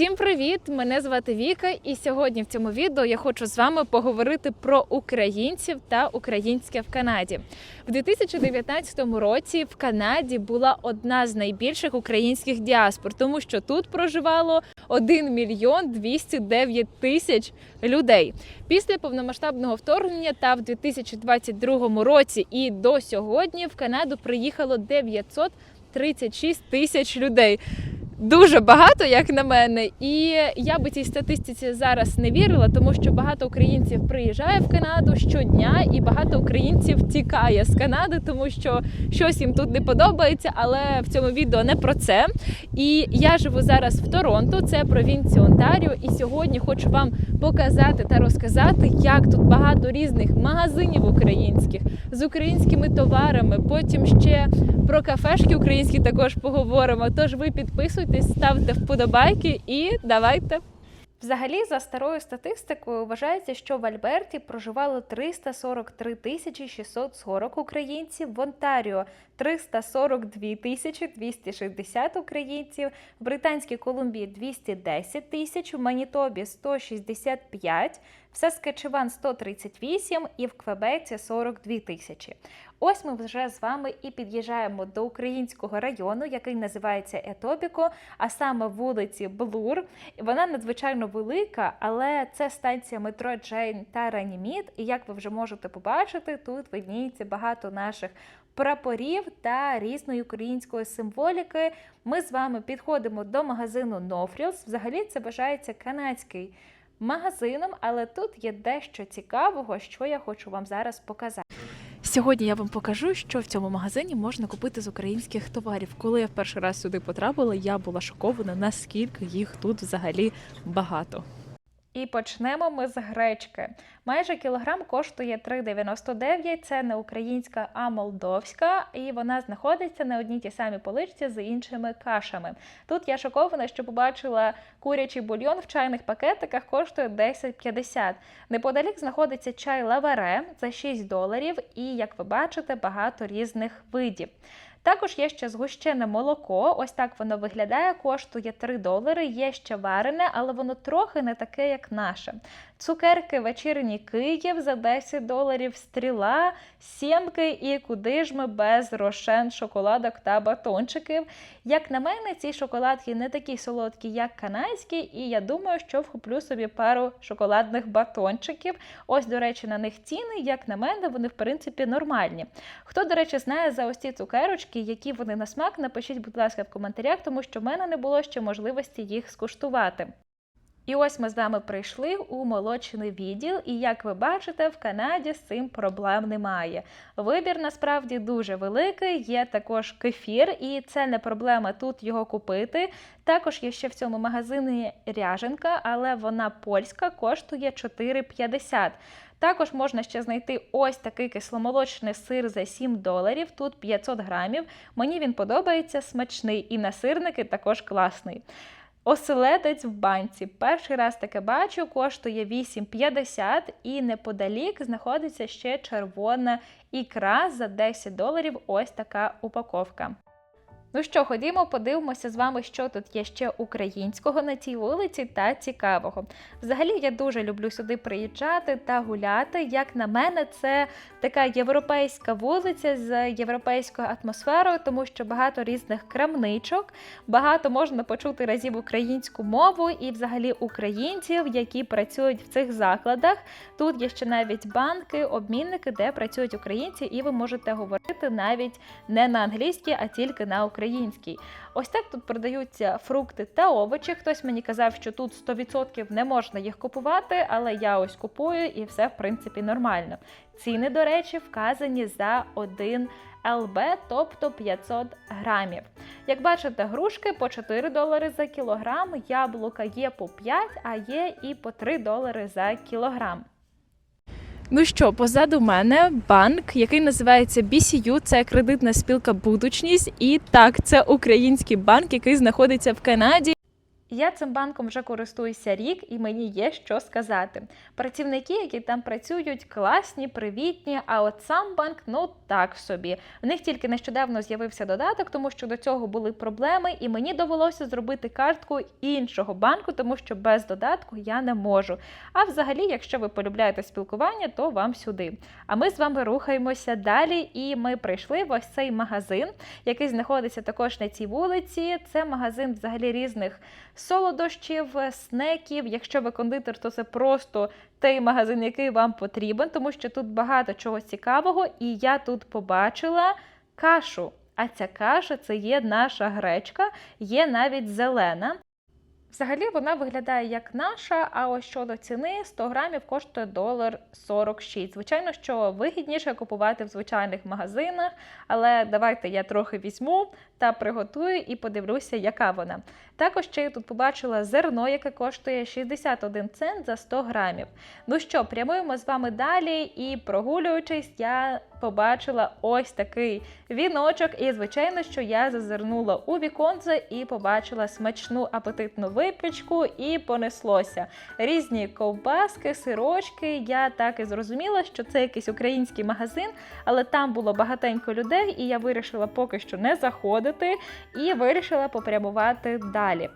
Всім привіт! Мене звати Віка, і сьогодні в цьому відео я хочу з вами поговорити про українців та українське в Канаді. В 2019 році в Канаді була одна з найбільших українських діаспор, тому що тут проживало 1 мільйон 209 тисяч людей. Після повномасштабного вторгнення та в 2022 році і до сьогодні в Канаду приїхало 936 тисяч людей. Дуже багато, як на мене, і я би цій статистиці зараз не вірила, тому що багато українців приїжджає в Канаду щодня, і багато українців тікає з Канади, тому що щось їм тут не подобається. Але в цьому відео не про це. І я живу зараз в Торонто, це провінція Онтаріо. І сьогодні хочу вам показати та розказати, як тут багато різних магазинів українських з українськими товарами. Потім ще про кафешки українські також поговоримо. Тож ви підписуйтесь, ставте вподобайки і давайте. Взагалі, за старою статистикою, вважається, що в Альберті проживало 343 тисячі 640 українців, в Онтаріо 342 тисячі 260 українців, в Британській Колумбії 210 тисяч, в Манітобі 165, в Саскачеван 138 і в Квебеці 42 тисячі. Ось ми вже з вами і під'їжджаємо до українського району, який називається Етобіко, а саме вулиці Блур. Вона надзвичайно велика, але це станція метро Джейн та Раніміт. І як ви вже можете побачити, тут видніється багато наших прапорів та різної української символіки. Ми з вами підходимо до магазину Frills. Взагалі це вважається канадський магазином, але тут є дещо цікавого, що я хочу вам зараз показати. Сьогодні я вам покажу, що в цьому магазині можна купити з українських товарів. Коли я в перший раз сюди потрапила, я була шокована, наскільки їх тут взагалі багато. І почнемо ми з гречки. Майже кілограм коштує 3,99. Це не українська, а молдовська, і вона знаходиться на одній тій самій поличці з іншими кашами. Тут я шокована, що побачила курячий бульйон в чайних пакетиках, коштує 10,50. Неподалік знаходиться чай лаваре за 6 доларів, і як ви бачите, багато різних видів. Також є ще згущене молоко. Ось так воно виглядає, коштує 3 долари. Є ще варене, але воно трохи не таке, як наше. Цукерки вечірній Київ за 10 доларів, стріла, сімки і куди ж ми без рошен, шоколадок та батончиків. Як на мене, ці шоколадки не такі солодкі, як канадські, і я думаю, що вхоплю собі пару шоколадних батончиків. Ось, до речі, на них ціни, як на мене, вони в принципі нормальні. Хто, до речі, знає за ось ці цукерочки, які вони на смак, напишіть, будь ласка, в коментарях, тому що в мене не було ще можливості їх скуштувати. І ось ми з вами прийшли у молочний відділ, і як ви бачите, в Канаді з цим проблем немає. Вибір насправді дуже великий. Є також кефір, і це не проблема тут його купити. Також є ще в цьому магазині ряженка, але вона польська, коштує 4,50. Також можна ще знайти ось такий кисломолочний сир за 7 доларів. Тут 500 грамів. Мені він подобається, смачний, і на сирники також класний. Оселедець в банці. Перший раз таке бачу, коштує 8,50 і неподалік знаходиться ще червона ікра за 10 доларів. Ось така упаковка. Ну що, ходімо, подивимося з вами, що тут є ще українського на цій вулиці та цікавого. Взагалі, я дуже люблю сюди приїжджати та гуляти. Як на мене, це така європейська вулиця з європейською атмосферою, тому що багато різних крамничок, багато можна почути разів українську мову і, взагалі, українців, які працюють в цих закладах. Тут є ще навіть банки, обмінники, де працюють українці, і ви можете говорити навіть не на англійській, а тільки на українській український. Ось так тут продаються фрукти та овочі. Хтось мені казав, що тут 100% не можна їх купувати, але я ось купую і все в принципі нормально. Ціни, до речі, вказані за 1 ЛБ, тобто 500 грамів. Як бачите, грушки по 4 долари за кілограм, яблука є по 5, а є і по 3 долари за кілограм. Ну що, позаду мене банк, який називається BCU, це кредитна спілка Будучність. І так, це український банк, який знаходиться в Канаді. Я цим банком вже користуюся рік, і мені є що сказати. Працівники, які там працюють, класні, привітні. А от сам банк, ну так собі. В них тільки нещодавно з'явився додаток, тому що до цього були проблеми, і мені довелося зробити картку іншого банку, тому що без додатку я не можу. А взагалі, якщо ви полюбляєте спілкування, то вам сюди. А ми з вами рухаємося далі, і ми прийшли в ось цей магазин, який знаходиться також на цій вулиці. Це магазин взагалі різних солодощів, снеків. Якщо ви кондитер, то це просто той магазин, який вам потрібен, тому що тут багато чого цікавого, і я тут побачила кашу. А ця каша це є наша гречка, є навіть зелена. Взагалі вона виглядає як наша, а ось щодо ціни 100 грамів коштує долар 46. Звичайно, що вигідніше купувати в звичайних магазинах, але давайте я трохи візьму та приготую і подивлюся, яка вона. Також ще я тут побачила зерно, яке коштує 61 цент за 100 грамів. Ну що, прямуємо з вами далі, і прогулюючись, я побачила ось такий віночок. І, звичайно, що я зазирнула у віконце і побачила смачну апетитну випічку, і понеслося. Різні ковбаски, сирочки. Я так і зрозуміла, що це якийсь український магазин, але там було багатенько людей, і я вирішила поки що не заходити і вирішила попрямувати далі.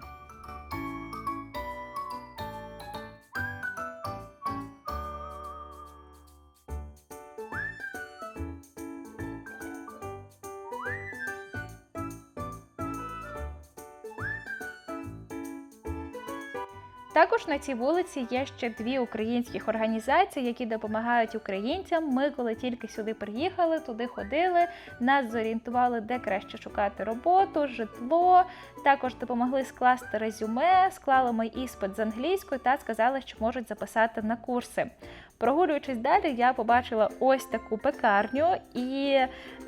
Також на цій вулиці є ще дві українських організації, які допомагають українцям. Ми, коли тільки сюди приїхали, туди ходили, нас зорієнтували, де краще шукати роботу, житло. Також допомогли скласти резюме, склали ми іспит з англійської та сказали, що можуть записати на курси. Прогулюючись далі, я побачила ось таку пекарню, і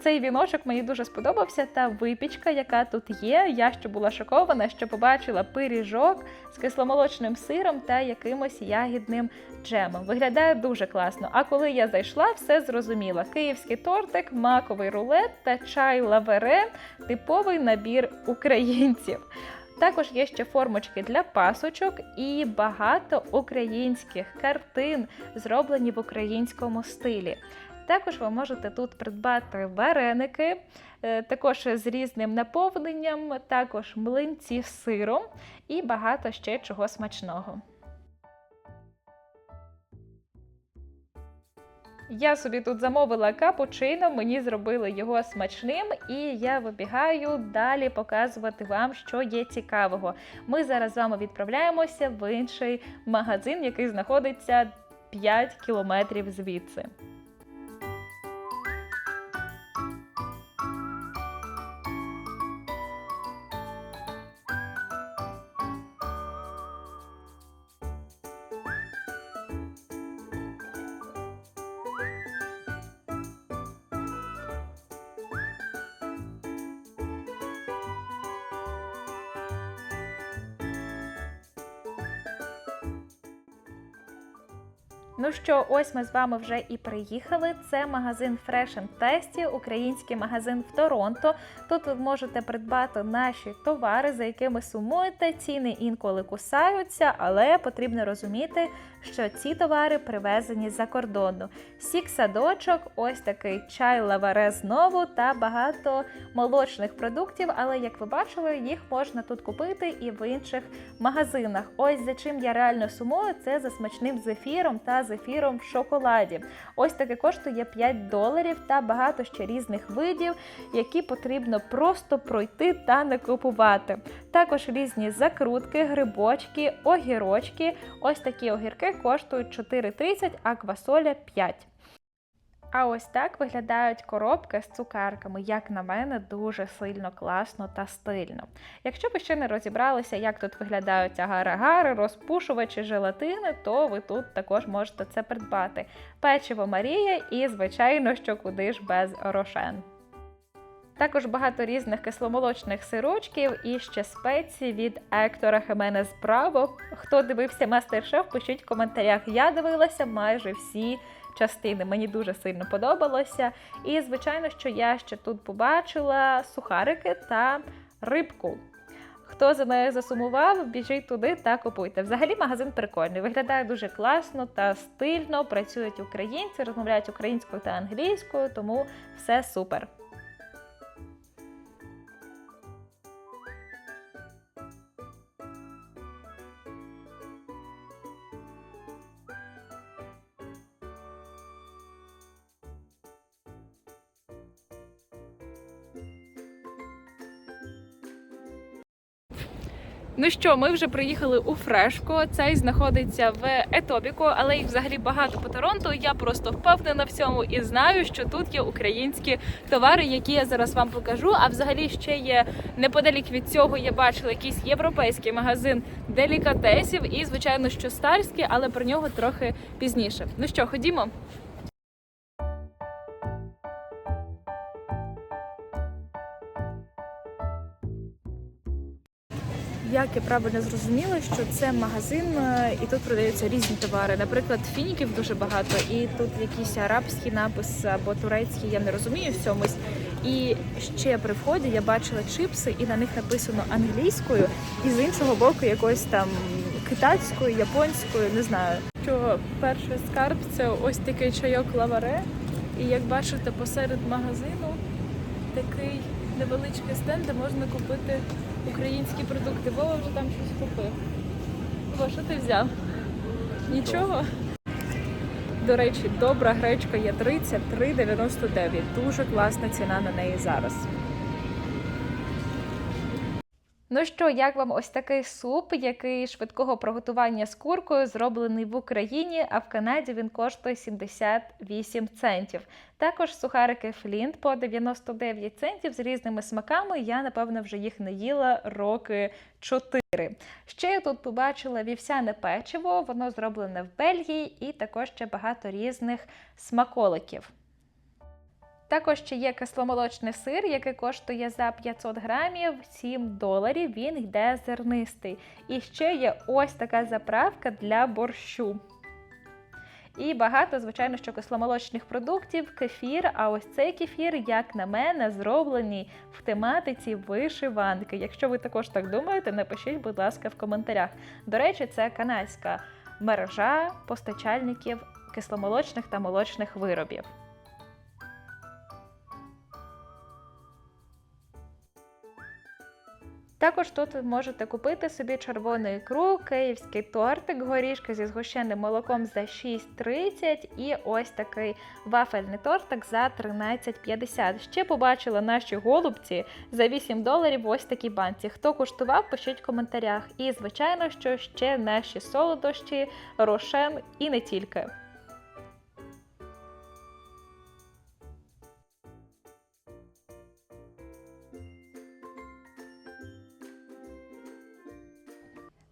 цей віночок мені дуже сподобався. Та випічка, яка тут є. Я ще була шокована, що побачила пиріжок з кисломолочним сиром та якимось ягідним джемом. Виглядає дуже класно. А коли я зайшла, все зрозуміла: київський тортик, маковий рулет та чай лавере типовий набір українців. Також є ще формочки для пасочок і багато українських картин, зроблені в українському стилі. Також ви можете тут придбати вареники, е, також з різним наповненням, також млинці з сиром і багато ще чого смачного. Я собі тут замовила капучино, мені зробили його смачним, і я вибігаю далі показувати вам, що є цікавого. Ми зараз з вами відправляємося в інший магазин, який знаходиться 5 кілометрів звідси. Що, ось ми з вами вже і приїхали. Це магазин Fresh and Tasty, український магазин в Торонто. Тут ви можете придбати наші товари, за якими сумуєте. Ціни інколи кусаються, але потрібно розуміти, що ці товари привезені за кордону. Сік садочок, ось такий чай лаваре знову та багато молочних продуктів. Але як ви бачили, їх можна тут купити і в інших магазинах. Ось за чим я реально сумую, це за смачним зефіром та зефіром в шоколаді. Ось таке коштує 5 доларів та багато ще різних видів, які потрібно просто пройти та не купувати. Також різні закрутки, грибочки, огірочки. Ось такі огірки коштують 4,30, а квасоля 5. А ось так виглядають коробки з цукерками, як на мене, дуже сильно класно та стильно. Якщо ви ще не розібралися, як тут виглядають агар-агари, розпушувачі, желатини, то ви тут також можете це придбати. Печиво Марія і, звичайно, що куди ж без рошен. Також багато різних кисломолочних сирочків і ще спеції від Ектора Хеменес Браво. Хто дивився мастер-шеф, пишіть в коментарях. Я дивилася майже всі частини. Мені дуже сильно подобалося. І, звичайно, що я ще тут побачила сухарики та рибку. Хто за нею засумував, біжіть туди та купуйте. Взагалі магазин прикольний, виглядає дуже класно та стильно. Працюють українці, розмовляють українською та англійською, тому все супер. Ну що, ми вже приїхали у Фрешко. Цей знаходиться в Етобіку, але їх взагалі багато по Торонто. Я просто впевнена в цьому і знаю, що тут є українські товари, які я зараз вам покажу. А взагалі ще є неподалік від цього. Я бачила якийсь європейський магазин делікатесів і, звичайно, що старський, але про нього трохи пізніше. Ну що, ходімо. Як я правильно зрозуміла, що це магазин е, і тут продаються різні товари. Наприклад, фініків дуже багато, і тут якийсь арабський напис або турецький, я не розумію в цьомусь. І ще при вході я бачила чипси, і на них написано англійською, і з іншого боку якоюсь там китайською, японською, не знаю. Що перший скарб це ось такий чайок лаваре. І як бачите, посеред магазину такий невеличкий стенд, де можна купити українські продукти. Вова вже там щось купив. Вова, що ти взяв? Нічого? До речі, добра гречка є 33,99. Дуже класна ціна на неї зараз. Ну що, як вам ось такий суп, який швидкого приготування з куркою, зроблений в Україні, а в Канаді він коштує 78 центів. Також сухарики Флінт по 99 центів з різними смаками. Я, напевно, вже їх не їла роки 4. Ще я тут побачила вівсяне печиво, воно зроблене в Бельгії, і також ще багато різних смаколиків. Також ще є кисломолочний сир, який коштує за 500 грамів 7 доларів. Він йде зернистий. І ще є ось така заправка для борщу. І багато, звичайно, що кисломолочних продуктів, кефір. А ось цей кефір, як на мене, зроблений в тематиці вишиванки. Якщо ви також так думаєте, напишіть, будь ласка, в коментарях. До речі, це канадська мережа постачальників кисломолочних та молочних виробів. Також тут ви можете купити собі червону ікру, київський тортик, горішки зі згущеним молоком за 6,30 і ось такий вафельний тортик за 13,50. Ще побачила наші голубці за 8 доларів ось такій банці. Хто куштував, пишіть в коментарях. І, звичайно, що ще наші солодощі, рошен і не тільки.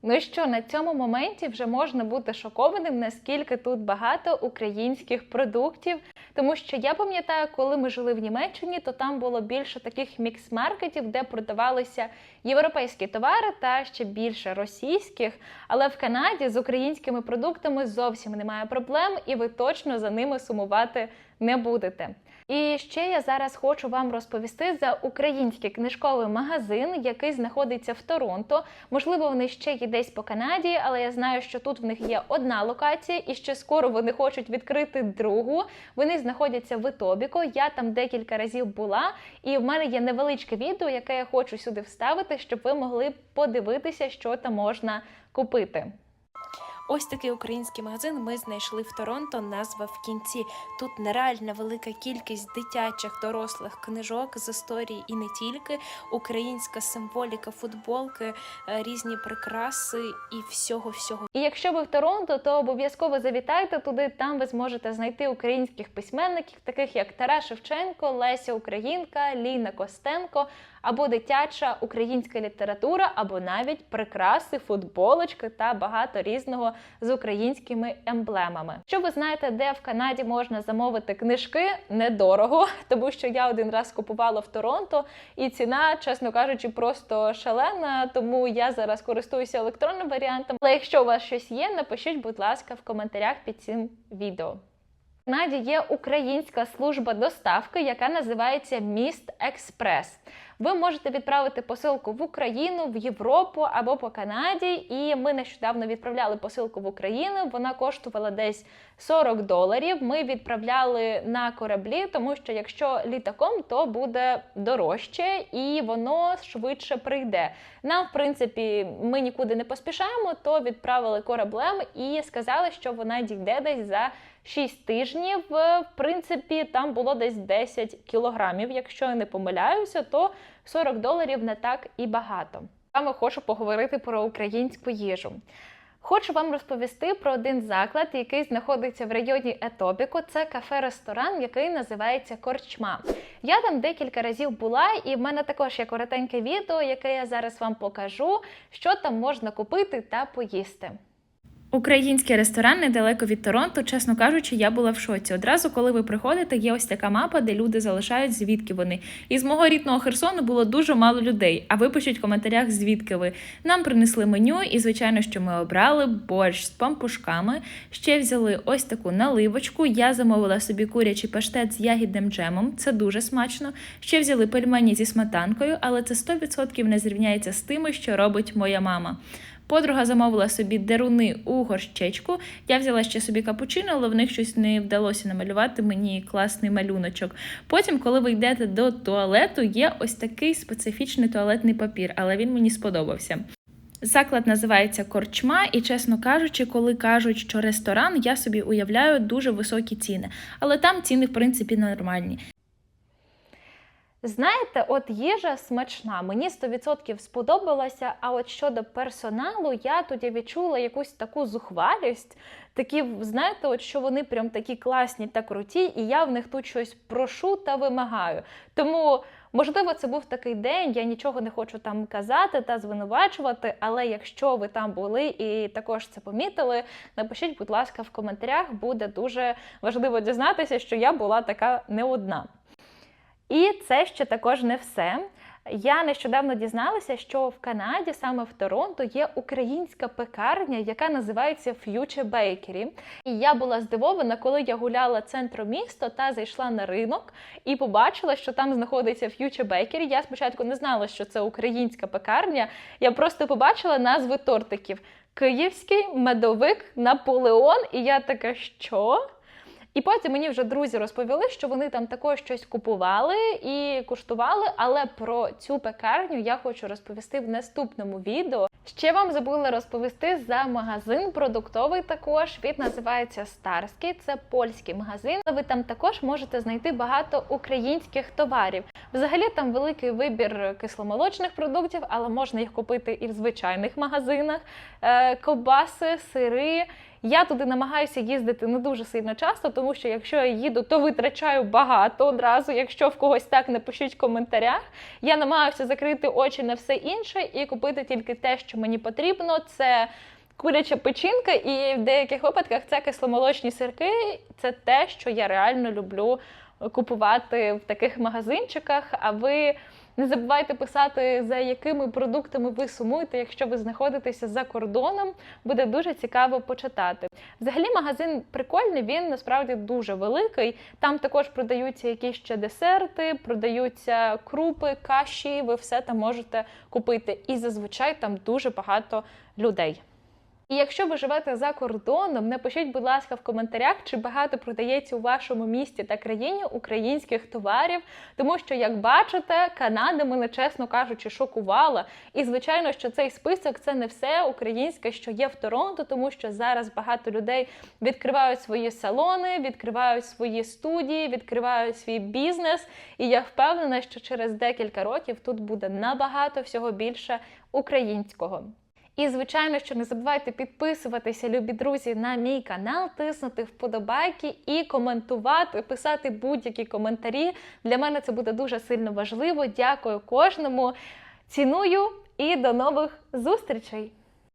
Ну і що, на цьому моменті вже можна бути шокованим, наскільки тут багато українських продуктів. Тому що я пам'ятаю, коли ми жили в Німеччині, то там було більше таких мікс-маркетів, де продавалися європейські товари та ще більше російських. Але в Канаді з українськими продуктами зовсім немає проблем, і ви точно за ними сумувати не будете. І ще я зараз хочу вам розповісти за український книжковий магазин, який знаходиться в Торонто. Можливо, вони ще є десь по Канаді, але я знаю, що тут в них є одна локація, і ще скоро вони хочуть відкрити другу. Вони знаходяться в Ітобіко. Я там декілька разів була, і в мене є невеличке відео, яке я хочу сюди вставити, щоб ви могли подивитися, що там можна купити. Ось такий український магазин ми знайшли в Торонто. Назва в кінці. Тут нереальна велика кількість дитячих дорослих книжок з історії і не тільки. Українська символіка, футболки, е, різні прикраси і всього всього. І якщо ви в Торонто, то обов'язково завітайте туди. Там ви зможете знайти українських письменників, таких як Тарас Шевченко, Леся Українка, Ліна Костенко, або дитяча українська література, або навіть прикраси, футболочки та багато різного з українськими емблемами. Що ви знаєте, де в Канаді можна замовити книжки недорого, тому що я один раз купувала в Торонто, і ціна, чесно кажучи, просто шалена. Тому я зараз користуюся електронним варіантом. Але якщо у вас щось є, напишіть, будь ласка, в коментарях під цим відео. В Канаді є українська служба доставки, яка називається Міст Експрес. Ви можете відправити посилку в Україну, в Європу або по Канаді. І ми нещодавно відправляли посилку в Україну. Вона коштувала десь 40 доларів. Ми відправляли на кораблі, тому що якщо літаком, то буде дорожче і воно швидше прийде. Нам, в принципі, ми нікуди не поспішаємо, то відправили кораблем і сказали, що вона дійде десь за 6 тижнів. В принципі, там було десь 10 кілограмів. Якщо я не помиляюся, то 40 доларів не так і багато. Саме хочу поговорити про українську їжу. Хочу вам розповісти про один заклад, який знаходиться в районі Етобіку. Це кафе-ресторан, який називається Корчма. Я там декілька разів була, і в мене також є коротеньке відео, яке я зараз вам покажу, що там можна купити та поїсти. Український ресторан недалеко від Торонто, чесно кажучи, я була в шоці. Одразу, коли ви приходите, є ось така мапа, де люди залишають, звідки вони. І з мого рідного Херсону було дуже мало людей. А ви пишіть в коментарях, звідки ви. Нам принесли меню, і звичайно, що ми обрали борщ з пампушками. Ще взяли ось таку наливочку. Я замовила собі курячий паштет з ягідним джемом. Це дуже смачно. Ще взяли пельмені зі сметанкою, але це 100% не зрівняється з тими, що робить моя мама. Подруга замовила собі деруни у горщечку. Я взяла ще собі капучино, але в них щось не вдалося намалювати мені класний малюночок. Потім, коли ви йдете до туалету, є ось такий специфічний туалетний папір, але він мені сподобався. Заклад називається Корчма, і, чесно кажучи, коли кажуть, що ресторан, я собі уявляю дуже високі ціни. Але там ціни, в принципі, нормальні. Знаєте, от їжа смачна, мені 100% сподобалася. А от щодо персоналу, я тоді відчула якусь таку зухвалість. Такі, знаєте, от що вони прям такі класні та круті, і я в них тут щось прошу та вимагаю. Тому, можливо, це був такий день, я нічого не хочу там казати та звинувачувати. Але якщо ви там були і також це помітили, напишіть, будь ласка, в коментарях. Буде дуже важливо дізнатися, що я була така не одна. І це ще також не все. Я нещодавно дізналася, що в Канаді, саме в Торонто, є українська пекарня, яка називається Future Bakery. І я була здивована, коли я гуляла центром міста та зайшла на ринок і побачила, що там знаходиться Future Bakery. Я спочатку не знала, що це українська пекарня. Я просто побачила назви тортиків: Київський, медовик, Наполеон. І я така, що? І потім мені вже друзі розповіли, що вони там також щось купували і куштували. Але про цю пекарню я хочу розповісти в наступному відео. Ще вам забула розповісти за магазин продуктовий. Також він називається Старський. Це польський магазин. Ви там також можете знайти багато українських товарів. Взагалі там великий вибір кисломолочних продуктів, але можна їх купити і в звичайних магазинах. Е, ковбаси, сири. Я туди намагаюся їздити не дуже сильно часто, тому що якщо я їду, то витрачаю багато одразу. Якщо в когось так напишіть в коментарях. Я намагаюся закрити очі на все інше і купити тільки те, що мені потрібно. Це куряча печінка, і в деяких випадках це кисломолочні сирки. Це те, що я реально люблю купувати в таких магазинчиках. А ви не забувайте писати, за якими продуктами ви сумуєте, якщо ви знаходитеся за кордоном. Буде дуже цікаво почитати. Взагалі, магазин прикольний, він насправді дуже великий. Там також продаються якісь ще десерти, продаються крупи, каші. Ви все там можете купити. І зазвичай там дуже багато людей. І якщо ви живете за кордоном, напишіть, будь ласка, в коментарях, чи багато продається у вашому місті та країні українських товарів, тому що, як бачите, Канада мене, чесно кажучи, шокувала. І звичайно, що цей список це не все українське, що є в Торонто, тому що зараз багато людей відкривають свої салони, відкривають свої студії, відкривають свій бізнес. І я впевнена, що через декілька років тут буде набагато всього більше українського. І, звичайно, що не забувайте підписуватися, любі друзі, на мій канал, тиснути вподобайки і коментувати, писати будь-які коментарі. Для мене це буде дуже сильно важливо. Дякую кожному. Ціную і до нових зустрічей!